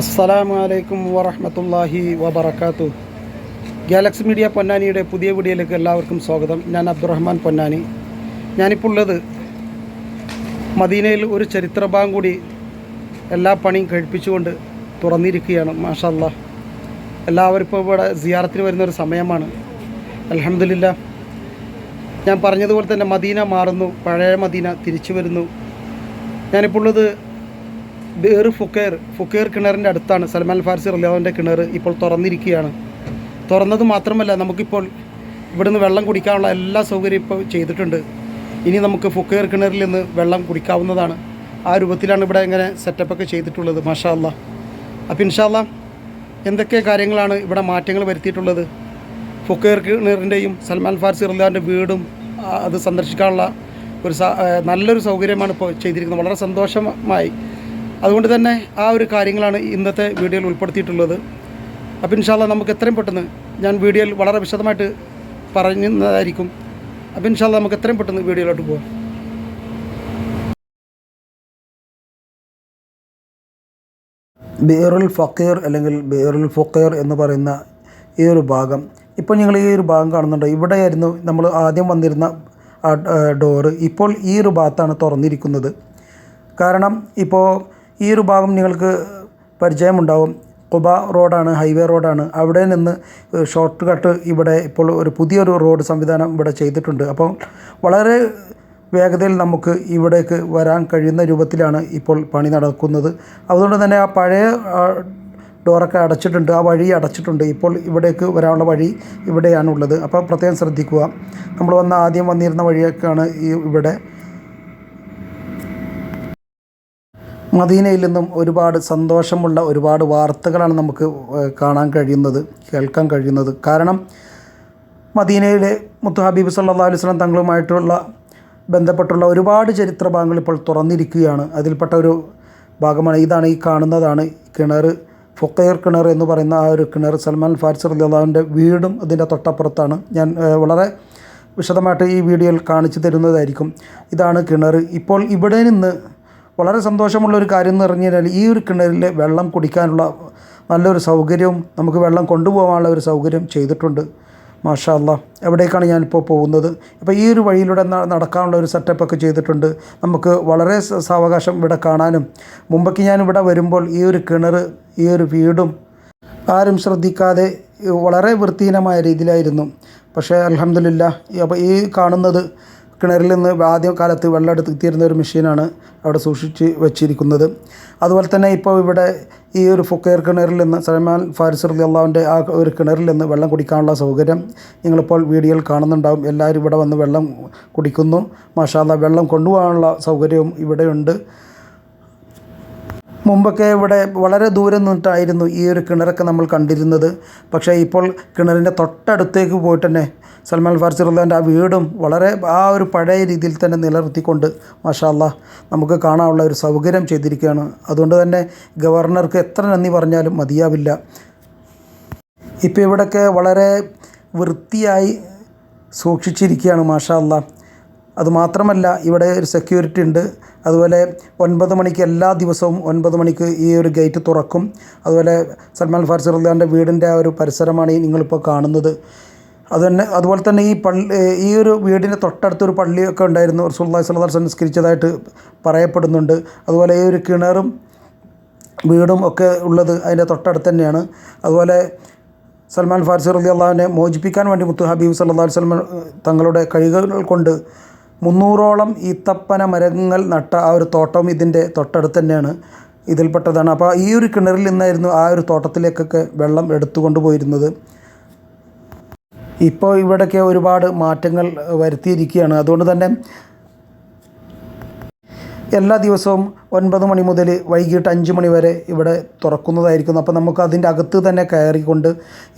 അസ്സലാമു അലൈക്കും വറഹമത്തല്ലാഹി വബർക്കാത്തു ഗാലക്സി മീഡിയ പൊന്നാനിയുടെ പുതിയ വീഡിയോയിലേക്ക് എല്ലാവർക്കും സ്വാഗതം. ഞാൻ അബ്ദുറഹ്മാൻ പൊന്നാനി. ഞാനിപ്പോൾ ഉള്ളത് മദീനയിൽ ഒരു ചരിത്ര ബാങ്ക് കൂടി എല്ലാ പണിയും കഴിപ്പിച്ചുകൊണ്ട് തുറന്നിരിക്കുകയാണ്. മാഷല്ല എല്ലാവരും ഇപ്പോൾ ഇവിടെ സിയാറത്തിന് വരുന്ന ഒരു സമയമാണ്. അലഹമില്ല ഞാൻ പറഞ്ഞതുപോലെ തന്നെ മദീന മാറുന്നു പഴയ മദീന തിരിച്ചു വരുന്നു. ഞാനിപ്പോൾ ഉള്ളത് ബേർ ഫുക്കേർ ഫുക്കേർ കിണറിന്റെ അടുത്താണ്. സൽമാൻ ഫാർസി റലിയാവിന്റെ കിണർ ഇപ്പോൾ തുറന്നിരിക്കുകയാണ്. തുറന്നത് മാത്രമല്ല നമുക്കിപ്പോൾ ഇവിടുന്ന് വെള്ളം കുടിക്കാനുള്ള എല്ലാ സൗകര്യം ഇപ്പോൾ ചെയ്തിട്ടുണ്ട്. ഇനി നമുക്ക് ഫുക്കേർ കിണറിൽ നിന്ന് വെള്ളം കുടിക്കാവുന്നതാണ്. ആ രൂപത്തിലാണ് ഇവിടെ ഇങ്ങനെ സെറ്റപ്പൊക്കെ ചെയ്തിട്ടുള്ളത് മാഷാ അപ്പം ഇൻഷാല്ല എന്തൊക്കെ കാര്യങ്ങളാണ് ഇവിടെ മാറ്റങ്ങൾ വരുത്തിയിട്ടുള്ളത്? ഫുക്കേർ കിണറിന്റെയും സൽമാൻ ഫാർസി റലിയാവിന്റെ വീടും അത് സന്ദർശിക്കാനുള്ള ഒരു നല്ലൊരു സൗകര്യമാണ് ഇപ്പോൾ ചെയ്തിരിക്കുന്നത്. വളരെ സന്തോഷമായി അതുകൊണ്ട് തന്നെ ആ ഒരു കാര്യങ്ങളാണ് ഇന്നത്തെ വീഡിയോയിൽ ഉൾപ്പെടുത്തിയിട്ടുള്ളത്. അപ്പോൾ ഇൻഷാല്ല നമുക്ക് എത്രയും പെട്ടെന്ന് ഞാൻ വീഡിയോയിൽ വളരെ വിശദമായിട്ട് പറയുന്നതായിരിക്കും അപ്പോൾ ഇൻഷാല്ല നമുക്ക് എത്രയും പെട്ടെന്ന് വീഡിയോയിലോട്ട് പോകാം ബേറുൽ ഫക്കീർ അല്ലെങ്കിൽ ബേറുൽ ഫക്കീർ എന്ന് പറയുന്ന ഈ ഒരു ഭാഗം. ഇപ്പോൾ ഞങ്ങൾ ഈ ഒരു ഭാഗം കാണുന്നുണ്ട്? ഇവിടെയായിരുന്നു നമ്മൾ ആദ്യം വന്നിരുന്ന ഡോറ്. ഇപ്പോൾ ഈ ഒരു ഭാഗത്താണ് തുറന്നിരിക്കുന്നത്. കാരണം ഇപ്പോൾ ഈ ഒരു ഭാഗം നിങ്ങൾക്ക് പരിചയമുണ്ടാവും. കുബ റോഡാണ് ഹൈവേ റോഡാണ്. അവിടെ നിന്ന് ഷോർട്ട് കട്ട് ഇവിടെ ഇപ്പോൾ ഒരു പുതിയൊരു റോഡ് സംവിധാനം ഇവിടെ ചെയ്തിട്ടുണ്ട്. അപ്പോൾ വളരെ വേഗതയിൽ നമുക്ക് ഇവിടേക്ക് വരാൻ കഴിയുന്ന രൂപത്തിലാണ് ഇപ്പോൾ പണി നടക്കുന്നത്. അതുകൊണ്ട് തന്നെ ആ പഴയ ഡോറൊക്കെ അടച്ചിട്ടുണ്ട് ആ വഴി അടച്ചിട്ടുണ്ട്. ഇപ്പോൾ ഇവിടേക്ക് വരാനുള്ള വഴി ഇവിടെയാണുള്ളത്. അപ്പോൾ പ്രത്യേകം ശ്രദ്ധിക്കുക. നമ്മൾ വന്ന ആദ്യം വന്നിരുന്ന വഴിയൊക്കെയാണ് ഈ ഇവിടെ മദീനയിൽ നിന്നും ഒരുപാട് സന്തോഷമുള്ള ഒരുപാട് വാർത്തകളാണ് നമുക്ക് കാണാൻ കഴിയുന്നത് കേൾക്കാൻ കഴിയുന്നത്. കാരണം മദീനയിലെ മുത്തു ഹബീബ് സല്ലാ അലൈഹി സ്വലം തങ്ങളുമായിട്ടുള്ള ബന്ധപ്പെട്ടുള്ള ഒരുപാട് ചരിത്ര ഭാഗങ്ങൾ ഇപ്പോൾ തുറന്നിരിക്കുകയാണ്. അതിൽപ്പെട്ട ഒരു ഭാഗമാണ് ഇതാണ് ഈ കാണുന്നതാണ് കിണർ ഫുക്കയർ കിണർ എന്ന് പറയുന്ന ആ ഒരു കിണർ. സൽമാൻ ഫാരിസ് അള്ളാഹുവിന്റെ വീടും അതിന്റെ തൊട്ടപ്പുറത്താണ്. ഞാൻ വളരെ വിശദമായിട്ട് ഈ വീഡിയോയിൽ കാണിച്ചു തരുന്നതായിരിക്കും. ഇതാണ് കിണർ. ഇപ്പോൾ ഇവിടെ നിന്ന് വളരെ സന്തോഷമുള്ള ഒരു കാര്യം എന്ന് പറഞ്ഞു കഴിഞ്ഞാൽ ഈ ഒരു കിണറിൽ വെള്ളം കുടിക്കാനുള്ള നല്ലൊരു സൗകര്യവും നമുക്ക് വെള്ളം കൊണ്ടുപോകാനുള്ള ഒരു സൗകര്യം ചെയ്തിട്ടുണ്ട്. മാഷാല്ല എവിടേക്കാണ് ഞാനിപ്പോൾ പോകുന്നത്? അപ്പോൾ ഈ ഒരു വഴിയിലൂടെ നടക്കാനുള്ള ഒരു സെറ്റപ്പൊക്കെ ചെയ്തിട്ടുണ്ട്. നമുക്ക് വളരെ സാവകാശം ഇവിടെ കാണാനും മുമ്പൊക്കെ ഞാൻ ഇവിടെ വരുമ്പോൾ ഈ ഒരു കിണർ ഈ ഒരു വീടും ആരും ശ്രദ്ധിക്കാതെ വളരെ വൃത്തിഹീനമായ രീതിയിലായിരുന്നു. പക്ഷേ അലഹമില്ല അപ്പോൾ ഈ കാണുന്നത് കിണറിൽ നിന്ന് ആദ്യ കാലത്ത് വെള്ളം എടുത്തിരുന്ന ഒരു മെഷീനാണ് അവിടെ സൂക്ഷിച്ച് വെച്ചിരിക്കുന്നത്. അതുപോലെ തന്നെ ഇപ്പോൾ ഇവിടെ ഈ ഒരു ഫുക്കയർ കിണറിൽ നിന്ന് സൽമാൻ ഫാരിസ് അലി അള്ളാവിന്റെ ആ ഒരു കിണറിൽ നിന്ന് വെള്ളം കുടിക്കാനുള്ള സൗകര്യം നിങ്ങളിപ്പോൾ വീഡിയോയിൽ കാണുന്നുണ്ടാവും. എല്ലാവരും ഇവിടെ വന്ന് വെള്ളം കുടിക്കുന്നു. മാഷാല്ല വെള്ളം കൊണ്ടുപോകാനുള്ള സൗകര്യവും ഇവിടെയുണ്ട്. മുമ്പൊക്കെ ഇവിടെ വളരെ ദൂരം നിന്നിട്ടായിരുന്നു ഈ ഒരു കിണറൊക്കെ നമ്മൾ കണ്ടിരുന്നത്. പക്ഷേ ഇപ്പോൾ കിണറിന്റെ തൊട്ടടുത്തേക്ക് പോയിട്ട് തന്നെ സൽമാൻ ഫാർസി റുല്ലാന്റെ ആ വീടും വളരെ ആ ഒരു പഴയ രീതിയിൽ തന്നെ നിലനിർത്തിക്കൊണ്ട് മാഷാല്ല നമുക്ക് കാണാനുള്ള ഒരു സൗകര്യം ചെയ്തിരിക്കുകയാണ്. അതുകൊണ്ട് തന്നെ ഗവർണർക്ക് എത്ര നന്ദി പറഞ്ഞാലും മതിയാവില്ല. ഇപ്പോൾ ഇവിടെയൊക്കെ വളരെ വൃത്തിയായി സൂക്ഷിച്ചിരിക്കുകയാണ് മാഷാ അതുമാത്രമല്ല ഇവിടെ ഒരു സെക്യൂരിറ്റി ഉണ്ട്. അതുപോലെ ഒൻപത് മണിക്ക് എല്ലാ ദിവസവും ഒൻപത് മണിക്ക് ഈ ഒരു ഗേറ്റ് തുറക്കും. അതുപോലെ സൽമാൻ ഫാർസി റഹ്ലാന്റെ വീടിന്റെ ആ ഒരു പരിസരമാണ് ഈ നിങ്ങളിപ്പോൾ കാണുന്നത്. അത് തന്നെ അതുപോലെ തന്നെ ഈ പള്ളി ഈ ഒരു വീടിന്റെ തൊട്ടടുത്തൊരു പള്ളിയൊക്കെ ഉണ്ടായിരുന്നു. റസൂള്ളി സ്വലാ സംസ്കരിച്ചതായിട്ട് പറയപ്പെടുന്നുണ്ട്. അതുപോലെ ഈ ഒരു കിണറും വീടും ഒക്കെ ഉള്ളത് അതിന്റെ തൊട്ടടുത്ത് തന്നെയാണ്. അതുപോലെ സൽമാൻ ഫാർസി റലി അള്ളാഹിനെ മോചിപ്പിക്കാൻ വേണ്ടി മുത്തു ഹബീബ് സല്ലാ വസ്ലം തങ്ങളുടെ കഴിവുകൾ കൊണ്ട് മുന്നൂറോളം ഈത്തപ്പന മരങ്ങൾ നട്ട ആ ഒരു തോട്ടം ഇതിന്റെ തൊട്ടടുത്ത് തന്നെയാണ് ഇതിൽപ്പെട്ടതാണ്. അപ്പോൾ ഈ ഒരു കിണറിൽ നിന്നായിരുന്നു ആ ഒരു തോട്ടത്തിലേക്കൊക്കെ വെള്ളം എടുത്തുകൊണ്ട് പോയിരുന്നത്. ഇപ്പോൾ ഇവിടെയൊക്കെ ഒരുപാട് മാറ്റങ്ങൾ വരുത്തിയിരിക്കുകയാണ്. അതുകൊണ്ട് തന്നെ എല്ലാ ദിവസവും ഒൻപത് മണി മുതൽ വൈകിട്ട് അഞ്ച് മണി വരെ ഇവിടെ തുറക്കുന്നതായിരിക്കുന്നു. അപ്പോൾ നമുക്ക് അതിന്റെ അകത്ത് തന്നെ കയറിക്കൊണ്ട്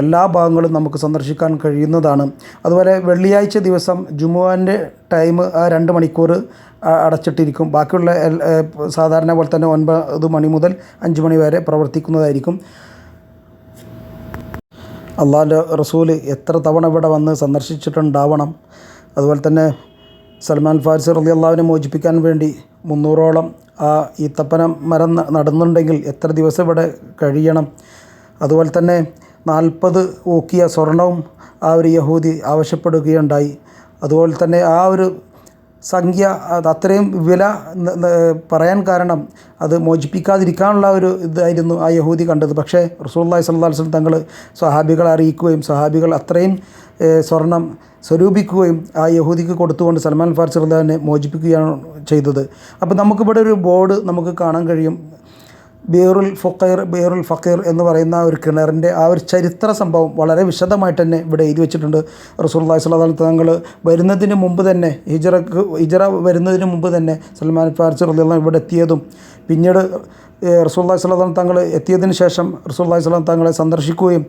എല്ലാ ഭാഗങ്ങളും നമുക്ക് സന്ദർശിക്കാൻ കഴിയുന്നതാണ്. അതുപോലെ വെള്ളിയാഴ്ച ദിവസം ജുമുവാന്റെ ടൈം ആ രണ്ട് മണിക്കൂർ അടച്ചിട്ടിരിക്കും. ബാക്കിയുള്ള സാധാരണ പോലെ തന്നെ ഒൻപത് മണി മുതൽ അഞ്ച് മണി വരെ പ്രവർത്തിക്കുന്നതായിരിക്കും. അള്ളാന്റെ റസൂൽ എത്ര തവണ ഇവിടെ വന്ന് സന്ദർശിച്ചിട്ടുണ്ടാവണം. അതുപോലെ തന്നെ സൽമാൻ ഫാരിസ് റലി അള്ളാവിനെ മോചിപ്പിക്കാൻ വേണ്ടി മുന്നൂറോളം ആ ഈത്തപ്പന മരം നടന്നുണ്ടെങ്കിൽ എത്ര ദിവസം ഇവിടെ കഴിയണം? അതുപോലെ തന്നെ നാൽപ്പത് ഊക്കിയ സ്വർണവും ആ ഒരു യഹൂദി ആവശ്യപ്പെടുകയുണ്ടായി. അതുപോലെ തന്നെ ആ ഒരു സംഖ്യ അത് അത്രയും വില പറയാൻ കാരണം അത് മോചിപ്പിക്കാതിരിക്കാനുള്ള ഒരു ഇതായിരുന്നു ആ യഹൂദി കണ്ടത്. പക്ഷേ റസൂല്ലായി വസല്ലം തങ്ങൾ സ്വഹാബികളെ അറിയിക്കുകയും സ്വഹാബികൾ അത്രയും സ്വർണം സ്വരൂപിക്കുകയും ആ യഹൂദിക്ക് കൊടുത്തുകൊണ്ട് സൽമാൻ ഫാർസി റഹ്ലാനെ മോചിപ്പിക്കുകയാണ് ചെയ്തത്. അപ്പോൾ നമുക്കിവിടെ ഒരു ബോർഡ് നമുക്ക് കാണാൻ കഴിയും. ബീറുൽ ഫുക്കൈർ ബീറുൽ ഫക്കീർ എന്ന് പറയുന്ന ഒരു കിണറിന്റെ ആ ഒരു ചരിത്ര സംഭവം വളരെ വിശദമായിട്ട് തന്നെ ഇവിടെ എഴുതി വെച്ചിട്ടുണ്ട്. റസൂല്ലാഹി സ്വലാഹു തങ്ങൾ വരുന്നതിന് മുമ്പ് തന്നെ ഹിജറക്ക് ഹിജറ വരുന്നതിന് മുമ്പ് തന്നെ സൽമാൻ ഫാർസി റളിയല്ലാഹു ഇവിടെ എത്തിയതും. പിന്നീട് റസൂല്ലാഹി സ്വലാം തങ്ങൾ എത്തിയതിന് ശേഷം റസൂല്ലാഹി സ്വലാം തങ്ങളെ സന്ദർശിക്കുകയും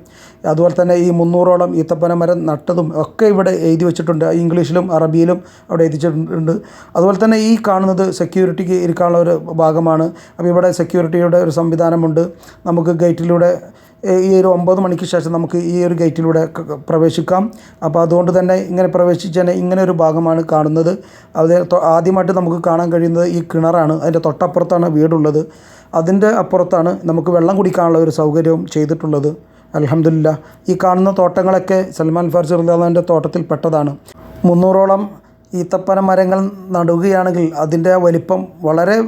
അതുപോലെ തന്നെ ഈ മുന്നൂറോളം ഈത്തപ്പന മരം നട്ടതും ഒക്കെ ഇവിടെ എഴുതി വെച്ചിട്ടുണ്ട്. ഇംഗ്ലീഷിലും അറബിയിലും അവിടെ എഴുതിച്ചിട്ടുണ്ട്. അതുപോലെ തന്നെ ഈ കാണുന്നത് സെക്യൂരിറ്റിക്ക് ഇരിക്കാനുള്ള ഒരു ഭാഗമാണ്. അപ്പോൾ ഇവിടെ സെക്യൂരിറ്റിയുടെ ഒരു സംവിധാനമുണ്ട്. നമുക്ക് ഗേറ്റിലൂടെ ഈ ഒരു ഒമ്പത് മണിക്ക് ശേഷം നമുക്ക് ഈ ഒരു ഗേറ്റിലൂടെ പ്രവേശിക്കാം. അപ്പോൾ അതുകൊണ്ട് തന്നെ ഇങ്ങനെ പ്രവേശിച്ചതിന് ഇങ്ങനെ ഒരു ഭാഗമാണ് കാണുന്നത്. അത് ആദ്യമായിട്ട് നമുക്ക് കാണാൻ കഴിയുന്നത് ഈ കിണറാണ്. അതിന്റെ തൊട്ടപ്പുറത്താണ് വീടുള്ളത്. അതിന്റെ അപ്പുറത്താണ് നമുക്ക് വെള്ളം കുടിക്കാനുള്ള ഒരു സൗകര്യവും ചെയ്തിട്ടുള്ളത്. അലഹമില്ല ഈ കാണുന്ന തോട്ടങ്ങളൊക്കെ സൽമാൻ ഫാർസി റുല്ലാന്റെ തോട്ടത്തിൽ പെട്ടതാണ്. മുന്നൂറോളം ഈത്തപ്പന മരങ്ങൾ നടുകയാണെങ്കിൽ അതിന്റെ വലിപ്പം വളരെ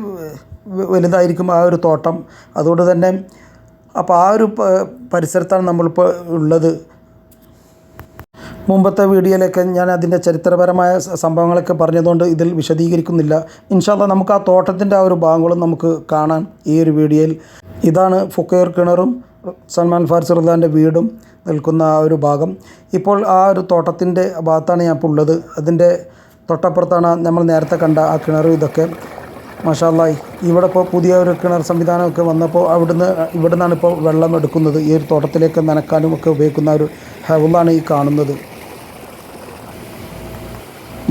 വലുതായിരിക്കും ആ ഒരു തോട്ടം. അതുകൊണ്ട് തന്നെ അപ്പോൾ ആ ഒരു പരിസരത്താണ് നമ്മളിപ്പോൾ ഉള്ളത്. മുമ്പത്തെ വീഡിയോയിലൊക്കെ ഞാൻ അതിന്റെ ചരിത്രപരമായ സംഭവങ്ങളൊക്കെ പറഞ്ഞതുകൊണ്ട് ഇതിൽ വിശദീകരിക്കുന്നില്ല. ഇൻഷാല്ല നമുക്ക് ആ തോട്ടത്തിന്റെ ആ ഒരു ഭാഗങ്ങളും നമുക്ക് കാണാൻ ഈ ഒരു വീഡിയോയിൽ ഇതാണ് ഫുക്കയർ കിണറും സൽമാൻ ഫാർസി റുദാന്റെ വീടും നിൽക്കുന്ന ആ ഒരു ഭാഗം. ഇപ്പോൾ ആ ഒരു തോട്ടത്തിന്റെ ഭാഗത്താണ് ഞാൻ ഇപ്പോൾ ഉള്ളത്. അതിന്റെ തൊട്ടപ്പുറത്താണ് നമ്മൾ നേരത്തെ കണ്ട ആ കിണറും ഇതൊക്കെ. മാഷാല്ലായി ഇവിടെ ഇപ്പോൾ പുതിയ ഒരു കിണർ സംവിധാനമൊക്കെ വന്നപ്പോൾ അവിടുന്ന് ഇവിടെ നിന്നാണ് ഇപ്പോൾ വെള്ളം എടുക്കുന്നത്. ഈ ഒരു തോട്ടത്തിലേക്ക് നനക്കാനും ഒക്കെ ഉപയോഗിക്കുന്ന ഒരു ഹെവലാണ് ഈ കാണുന്നത്.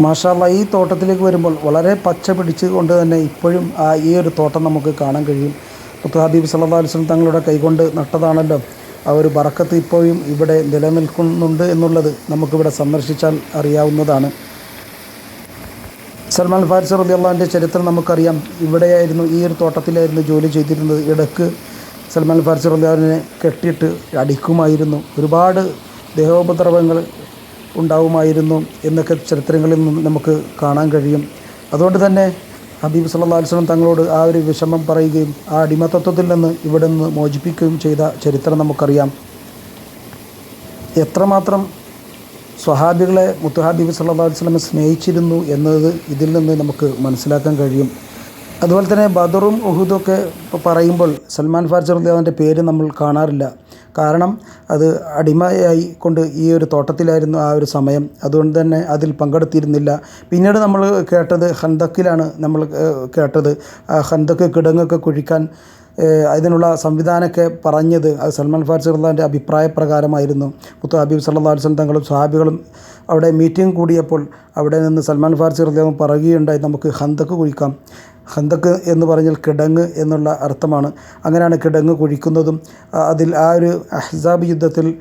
മാഷാല്ല ഈ തോട്ടത്തിലേക്ക് വരുമ്പോൾ വളരെ പച്ച പിടിച്ച് കൊണ്ട് തന്നെ ഇപ്പോഴും ആ ഈ ഒരു തോട്ടം നമുക്ക് കാണാൻ കഴിയും. മുത്തു ഹബീബ് സല്ലാ വസ്ലം തങ്ങളുടെ കൈകൊണ്ട് നട്ടതാണല്ലോ. ആ ഒരു ബറക്കത്ത് ഇപ്പോഴും ഇവിടെ നിലനിൽക്കുന്നുണ്ട് എന്നുള്ളത് നമുക്കിവിടെ സന്ദർശിച്ചാൽ അറിയാവുന്നതാണ്. സൽമാൻ ഫാരിസ് റബി ചരിത്രം നമുക്കറിയാം. ഇവിടെയായിരുന്നു ഈ ഒരു തോട്ടത്തിലായിരുന്നു ജോലി ചെയ്തിരുന്നത്. ഇടയ്ക്ക് സൽമാൻ ഫാരിസ് റബി അള്ളാഹിനെ കെട്ടിയിട്ട് അടിക്കുമായിരുന്നു. ഒരുപാട് ദേഹോപദ്രവങ്ങൾ ഉണ്ടാവുമായിരുന്നു എന്നൊക്കെ ചരിത്രങ്ങളിൽ നിന്ന് നമുക്ക് കാണാൻ കഴിയും. അതുകൊണ്ട് തന്നെ ഹബീബ് സല്ലാ അലുസ്ലം തങ്ങളോട് ആ ഒരു വിഷമം പറയുകയും ആ അടിമത്തത്വത്തിൽ നിന്ന് ഇവിടെ നിന്ന് മോചിപ്പിക്കുകയും ചെയ്ത ചരിത്രം നമുക്കറിയാം. എത്രമാത്രം സ്വഹാബികളെ മുത്തുഹാബീബ് സല്ലാ വസ്ലമെ സ്നേഹിച്ചിരുന്നു എന്നത് ഇതിൽ നിന്ന് നമുക്ക് മനസ്സിലാക്കാൻ കഴിയും. അതുപോലെ തന്നെ ബദറും ഉഹുദൊക്കെ പറയുമ്പോൾ സൽമാൻ ഫാർജർ അദ്ദേഹത്തിന്റെ പേര് നമ്മൾ കാണാറില്ല. കാരണം അത് അടിമയായി കൊണ്ട് ഈ ഒരു തോട്ടത്തിലായിരുന്നു ആ ഒരു സമയം. അതുകൊണ്ട് തന്നെ അതിൽ പങ്കെടുത്തിരുന്നില്ല. പിന്നീട് നമ്മൾ കേട്ടത് ഹന്തക്കിലാണ് നമ്മൾ കേട്ടത്. ഹന്തക്ക് കിടങ്ങൊക്കെ കുഴിക്കാൻ അതിനുള്ള സംവിധാനമൊക്കെ പറഞ്ഞത് അത് സൽമാൻ ഫാർസി റുള്ളാന്റെ അഭിപ്രായ പ്രകാരമായിരുന്നു മുത്തു ഹബീബ് സല്ലാ തങ്ങളും സ്വഹാബികളും അവിടെ മീറ്റിംഗ് കൂടിയപ്പോൾ അവിടെ നിന്ന് സൽമാൻ ഫാർസി റുദ്ദാവും പറയുകയുണ്ടായി നമുക്ക് ഹന്തക്ക് കുഴിക്കാം. ഹന്തക്ക് എന്ന് പറഞ്ഞാൽ കിടങ്ങ് എന്നുള്ള അർത്ഥമാണ്. അങ്ങനെയാണ് കിടങ്ങ് കുഴിക്കുന്നതും. അതിൽ ആ ഒരു അഹ്സാബ് യുദ്ധത്തിൽ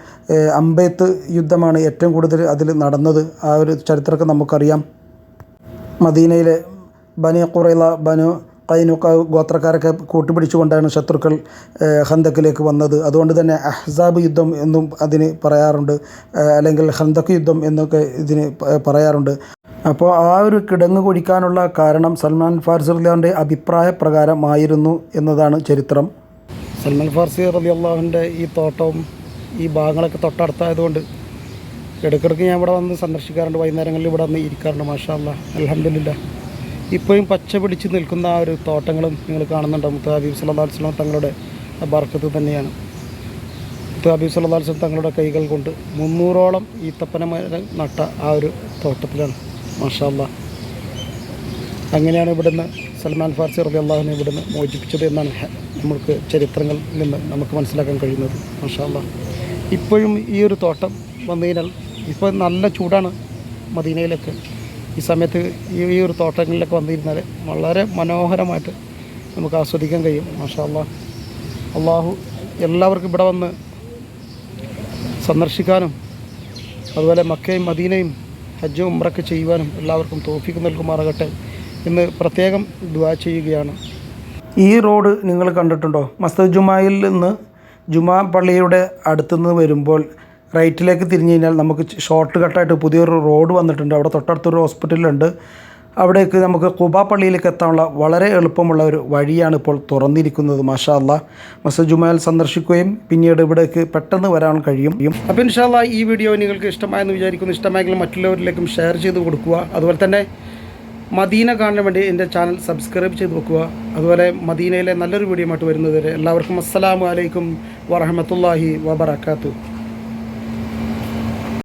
അമ്പയത്ത് യുദ്ധമാണ് ഏറ്റവും കൂടുതൽ അതിൽ നടന്നത്. ആ ഒരു ചരിത്രമൊക്കെ നമുക്കറിയാം. മദീനയിലെ ബനി ഖുറൈല ബനു കൈനുക്ക ഗോത്രക്കാരൊക്കെ കൂട്ടുപിടിച്ചുകൊണ്ടാണ് ശത്രുക്കൾ ഹന്തക്കിലേക്ക് വന്നത്. അതുകൊണ്ട് തന്നെ അഹ്സാബ് യുദ്ധം എന്നും അതിന് പറയാറുണ്ട്. അല്ലെങ്കിൽ ഹന്തക്ക് യുദ്ധം എന്നൊക്കെ ഇതിന് പറയാറുണ്ട്. അപ്പോൾ ആ ഒരു കിടങ്ങ് കുഴിക്കാനുള്ള കാരണം സൽമാൻ ഫാർസി റലിയാന്റെ അഭിപ്രായ പ്രകാരമായിരുന്നു എന്നതാണ് ചരിത്രം. സൽമാൻ ഫാർസി റലി ഈ തോട്ടവും ഈ ഭാഗങ്ങളൊക്കെ തൊട്ടടുത്തായതുകൊണ്ട് ഇടയ്ക്കിടയ്ക്ക് ഞാൻ ഇവിടെ വന്ന് സന്ദർശിക്കാറുണ്ട്. വൈകുന്നേരങ്ങളിൽ ഇവിടെ വന്ന് ഇരിക്കാറുണ്ട് മാഷാ അല്ലാ അലഹമില്ല ഇപ്പോഴും പച്ച പിടിച്ച് നിൽക്കുന്ന ആ ഒരു തോട്ടങ്ങളും നിങ്ങൾ കാണുന്നുണ്ട്. മുത്ത ഹബീബ് സല്ലാ വസ്ലാം തങ്ങളുടെ ബർക്കത്ത് തന്നെയാണ്. മുത്ത ഹബീബ് സല്ലാ വസ്ലാം തങ്ങളുടെ കൈകൾ കൊണ്ട് മുന്നൂറോളം ഈത്തപ്പന മരം നട്ട ആ ഒരു തോട്ടത്തിലാണ്. മാഷാ അല്ലാ അങ്ങനെയാണ് ഇവിടുന്ന് സൽമാൻ ഫാർസി റബി അള്ളാഹുവിനെ ഇവിടുന്ന് മോചിപ്പിച്ചത് എന്നാണ് നമുക്ക് ചരിത്രങ്ങളിൽ നിന്ന് നമുക്ക് മനസ്സിലാക്കാൻ കഴിയുന്നത്. മാഷാല്ല ഇപ്പോഴും ഈ ഒരു തോട്ടം വന്നു കഴിഞ്ഞാൽ ഇപ്പോൾ നല്ല ചൂടാണ് മദീനയിലൊക്കെ. ഈ സമയത്ത് ഈ ഈ ഒരു തോട്ടങ്ങളിലൊക്കെ വന്നിരുന്നാൽ വളരെ മനോഹരമായിട്ട് നമുക്ക് ആസ്വദിക്കാൻ കഴിയും മാഷാല്ല അള്ളാഹു എല്ലാവർക്കും ഇവിടെ വന്ന് സന്ദർശിക്കാനും അതുപോലെ മക്കയും മദീനയും ഹജ്ജും ഉമ്രൊക്കെ ചെയ്യുവാനും എല്ലാവർക്കും തോഫിക്ക് നൽകുമാറാകട്ടെ എന്ന് പ്രത്യേകം ദുവാ ചെയ്യുകയാണ്. ഈ റോഡ് നിങ്ങൾ കണ്ടിട്ടുണ്ടോ? മസ്തദ് ജുമായിൽ നിന്ന് ജുമാ പള്ളിയുടെ അടുത്തുനിന്ന് വരുമ്പോൾ റൈറ്റിലേക്ക് തിരിഞ്ഞു കഴിഞ്ഞാൽ നമുക്ക് ഷോർട്ട് കട്ടായിട്ട് പുതിയൊരു റോഡ് വന്നിട്ടുണ്ട്. അവിടെ തൊട്ടടുത്തൊരു ഹോസ്പിറ്റലുണ്ട് അവിടേക്ക് നമുക്ക് കുബാ പള്ളിയിലേക്ക് എത്താനുള്ള വളരെ എളുപ്പമുള്ള ഒരു വഴിയാണ് ഇപ്പോൾ തുറന്നിരിക്കുന്നത് മാഷാ അല്ലാ മസ്ജിദ് ജുമായിൽ സന്ദർശിക്കുകയും പിന്നീട് ഇവിടേക്ക് പെട്ടെന്ന് വരാൻ കഴിയും. അപ്പോൾ ഇൻഷാല്ല ഈ വീഡിയോ നിങ്ങൾക്ക് ഇഷ്ടമായെന്ന് വിചാരിക്കുന്നു. ഇഷ്ടമായെങ്കിൽ മറ്റുള്ളവരിലേക്കും ഷെയർ ചെയ്ത് കൊടുക്കുക. അതുപോലെ തന്നെ മദീന കാണാൻ വേണ്ടി എന്റെ ചാനൽ സബ്സ്ക്രൈബ് ചെയ്ത് വെക്കുക. അതുപോലെ മദീനയിലെ നല്ലൊരു വീഡിയോ ആയിട്ട് വരുന്നത് വരെ എല്ലാവർക്കും അസ്സലാമു അലൈക്കും വറഹമത്തല്ലാഹി വബർക്കാത്തു